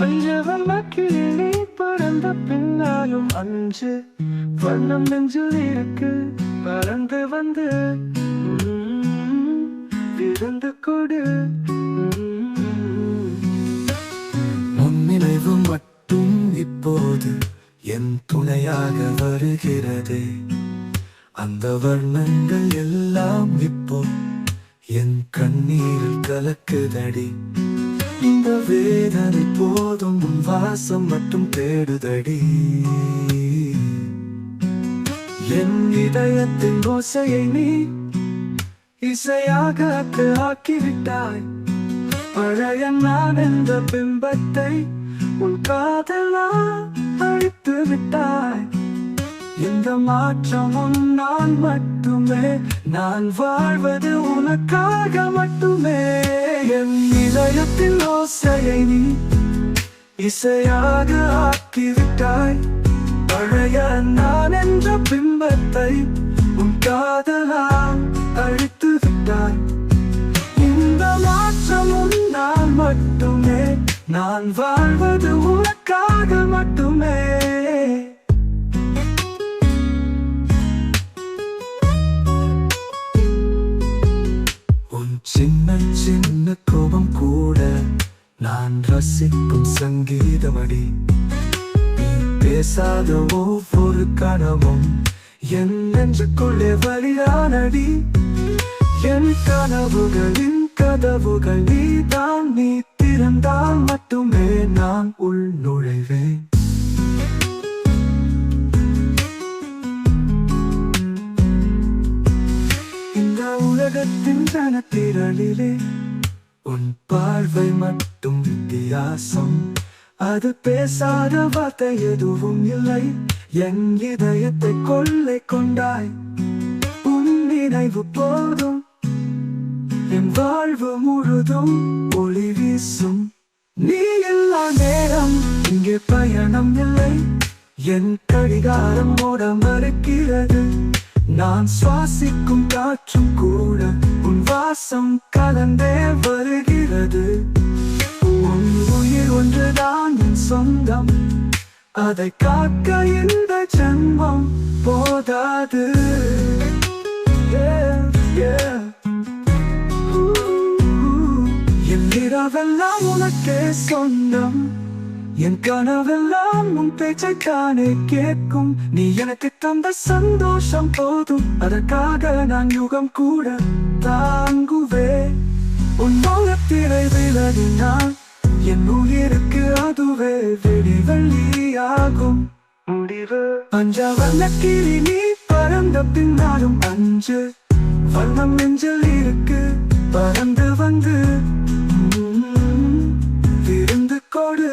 வண்ணக்கிளி பறந்த பின்னாலும் அஞ்சு வண்ணம் நெஞ்சில் இருக்கு பறந்து வந்து. ம், கொடு. நினைவு மட்டும் இப்போது என் துணையாக வருகிறது. அந்த வர்ணங்கள் எல்லாம் இப்போ என் கண்ணீரில் கலக்குதடி. இந்த வேதனை போதும் உன் வாசம் மட்டும் தேடுதடி. என் இதயத்தின் ஓசையை நீ இசையாக ஆக்கிவிட்டாய். பழைய நான் என்ற பிம்பத்தை உன் காதலா அழித்து விட்டாய். இந்த மாற்றம் நான் மட்டும் மட்டுமே. நான் வாழ்வது உனக்காக மட்டுமே. என் இளையத்தில் ஓசையை நீ இசையாக ஆக்கிவிட்டாய். பழைய நான் என்ற பிம்பத்தை உன் காதலால் அழித்து விட்டாய். இந்த மாற்றமும் நான் மட்டுமே. நான் வாழ்வது உனக்காக மட்டுமே. சின்ன கூட. நான் ரசிக்கும் சங்கீதமடி. நீ பேசாத ஒவ்வொரு கனவும் என் நெஞ்சுக்குள்ளே வழியானடி. என் கனவுகளின் கதவுகள் நீ தான் நீ திறந்தால் மட்டுமே நான் உள் நுழைவேன். இந்த உலகத்தின் கனத்திரளிலே உன் பார்வை மட்டும் வித்தியாசம். அது பேசாத வார்த்தை எதுவும் இல்லை. என் இதயத்தை கொள்ளை கொண்டாய். உன் நினைவு போதும். என் வாழ்வு முழுதும் ஒளி வீசும். நீ எல்லா நேரம் இங்கே பயணம் இல்லை. என் கடிகாரம் ஓட மறுக்கிறது. நான் சுவாசிக்கும் காற்றும் கூட வாசம் கலந்தே வருகிறது. உன் உயிர் ஒன்றுதான் சொந்தம். அதை காக்க இந்த ஜென்மம் போதாது. என் இரவெல்லாம் உனக்கே சொந்தம். என் கனவெல்லாம் உன் பேச்சைத்தானே கேட்கும். நீ எனக்கு தந்த சந்தோஷம் போதும். அதற்காக நான் யுகம் கூட தாங்குவே. உன் மௌனத்திரை விலகினால் என் உயிருக்கு அதுவே வெடிவெள்ளியாகும் முடிவு. அஞ்ச வண்ண கிளி நீ பறந்த பின்னாலும் அஞ்சு. வண்ணம் நெஞ்சில் இருக்கு பறந்து வந்து. விருந்து கொடு.